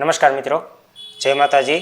નમસ્કાર મિત્રો. જય માતાજી.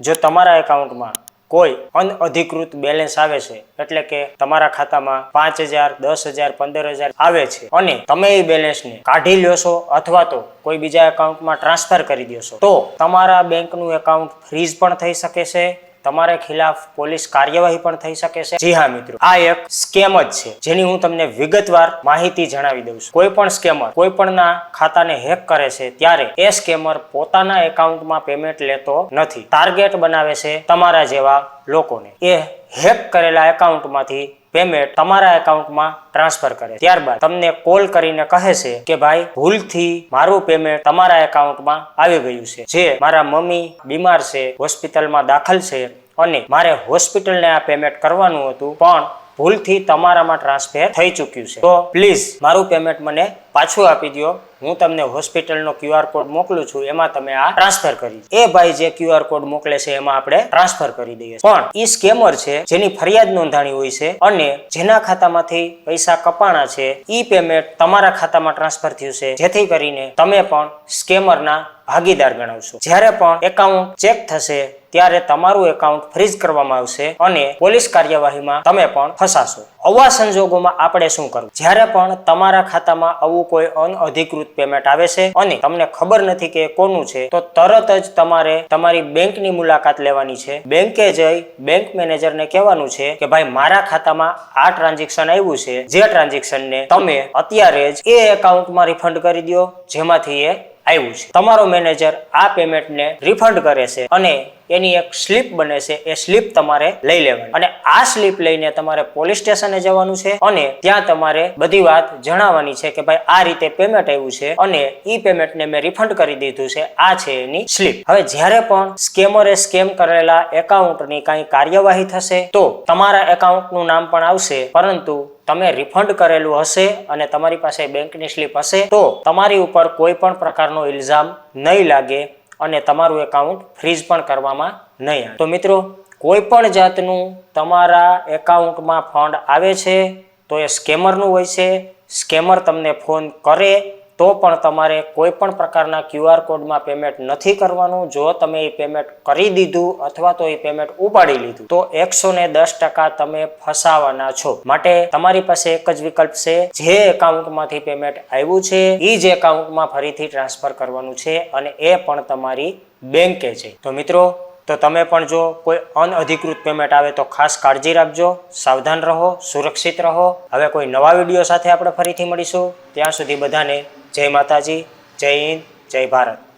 જો તમારા એકાઉન્ટમાં કોઈ અનઅધિકૃત બેલેન્સ આવે છે, એટલે કે તમારા ખાતામાં પાંચ હજાર, દસ હજાર, પંદર હજાર આવે છે અને તમે એ બેલેન્સને કાઢી લ્યો છો અથવા તો કોઈ બીજા એકાઉન્ટમાં ટ્રાન્સફર કરી દો છો, તો તમારા બેંકનું એકાઉન્ટ ફ્રીઝ પણ થઈ શકે છે તમારા ખિલાફ પોલીસ કાર્યવાહી પણ થઈ શકે છે. જી હા, મિત્રો. આ એક સ્કેમ જ છે, જેની હું તમને વિગતવાર માહિતી જણાવી દઉં છું. કોઈ પણ સ્કેમર કોઈ પણના ખાતાને હેક કરે છે, ત્યારે એ સ્કેમર પોતાના એકાઉન્ટમાં પેમેન્ટ લેતો નથી. ટાર્ગેટ બનાવે છે તમારા જેવા લોકોને. એ હેક કરેલા એકાઉન્ટમાંથી પેમેન્ટ તમારા એકાઉન્ટમાં ટ્રાન્સફર કરે. ત્યારબાદ તમને કોલ કરીને કહે છે કે ભાઈ, ભૂલથી મારું પેમેન્ટ તમારા એકાઉન્ટમાં આવી ગયું છે. જે મારા મમ્મી બીમાર છે, હોસ્પિટલમાં દાખલ છે અને મારે હોસ્પિટલને આ પેમેન્ટ કરવાનું હતું, પણ ભૂલથી તમારામાં ટ્રાન્સફર થઈ ચૂક્યું છે. તો પ્લીઝ મારું પેમેન્ટ મને પાછું આપી દો હું તમને હોસ્પિટલનો ક્યુઆર કોડ મોકલું છું, એમાં તમે આ ટ્રાન્સફર કરી એ ભાઈ જે ક્યુઆર કોડ મોકલે છે, એમાં આપણે ટ્રાન્સફર કરી દઈએ પણ ઈ સ્કેમર છે, જેની ફરિયાદ નોંધાણી હોય છે, અને જેના ખાતામાંથી પૈસા કપાણા છે, ઈ પેમેન્ટ તમારા ખાતામાં ટ્રાન્સફર થયું છે. જેથી કરીને તમે પણ સ્કેમરના ભાગીદાર ગણાવશો. જ્યારે પણ એકાઉન્ટ ચેક થશે, ત્યારે તમારું એકાઉન્ટ ફ્રીઝ કરવામાં આવશે અને પોલીસ કાર્યવાહીમાં તમે પણ ફસાશો. આવા સંજોગોમાં આપણે શું કરવું? જ્યારે પણ તમારા ખાતામાં આવું કોઈ અનઅધિકૃત પેમેન્ટ આવે છે અને તમને ખબર નથી કે કોનું છે, તો તરત જ તમારે તમારી બેંકની મુલાકાત લેવાની છે. બેંકે જઈ બેંક મેનેજરને કહેવાનું છે કે ભાઈ, મારા ખાતામાં આ ટ્રાન્ઝેક્શન આવ્યું છે, જે ટ્રાન્ઝેક્શનને તમે અત્યારે જ એ એકાઉન્ટમાં રિફંડ કરી દો જેમાંથી એ આવ્યું છે. તમારો મેનેજર આ પેમેન્ટને રિફંડ કરે છે અને એની એક સ્લીપ બને છે. એ સ્લીપ તમારે લઈ લેવાની. અને આ સ્લીપ લઈને તમારે પોલીસ સ્ટેશને જવાનું છે અને ત્યાં તમારે બધી વાત જણાવવાની છે કે ભાઈ આ રીતે પેમેન્ટ આવ્યું છે અને ઈ પેમેન્ટને મેં રિફંડ કરી દીધું છે. આ છે એની સ્લીપ. હવે જ્યારે પણ સ્કેમરે સ્કેમ કરેલા એકાઉન્ટની કાંઈ કાર્યવાહી થશે તો તમારા એકાઉન્ટનું નામ પણ આવશે. પરંતુ તમે રિફંડ કરેલું હશે અને તમારી પાસે બેંકની સ્લીપ હશે, તો તમારી ઉપર કોઈ પણ પ્રકારનો ઇલ્ઝામ નહીં લાગે અને તમારું એકાઉન્ટ ફ્રીઝ પણ કરવામાં નહીં આવે. તો મિત્રો, કોઈ પણ જાતનું તમારા એકાઉન્ટમાં ફંડ આવે છે, તો એ સ્કેમરનું હોય છે. સ્કેમર તમને ફોન કરે તો પણ તમારે કોઈ પણ પ્રકારના ક્યુઆર કોડમાં પેમેન્ટ નથી કરવાનું. જો તમે એ પેમેન્ટ કરી દીધું અથવા તો એ પેમેન્ટ ઉપાડી લીધું, તો એકસો ને દસ ટકા તમે ફસાવાના છો. માટે તમારી પાસે એક જ વિકલ્પ છે, જે એકાઉન્ટમાંથી પેમેન્ટ આવ્યું છે એ જ એકાઉન્ટમાં ફરીથી ટ્રાન્સફર કરવાનું છે અને એ પણ તમારી બેંકે છે. તો મિત્રો તો તમે પણ જો કોઈ અનઅધિકૃત પેમેન્ટ આવે તો ખાસ કાળજી રાખજો, સાવધાન રહો, સુરક્ષિત રહો. હવે કોઈ નવા વીડિયો સાથે આપણે ફરીથી મળીશું. ત્યાં સુધી બધાને જય માતાજી, જય હિન્દ, જય ભારત.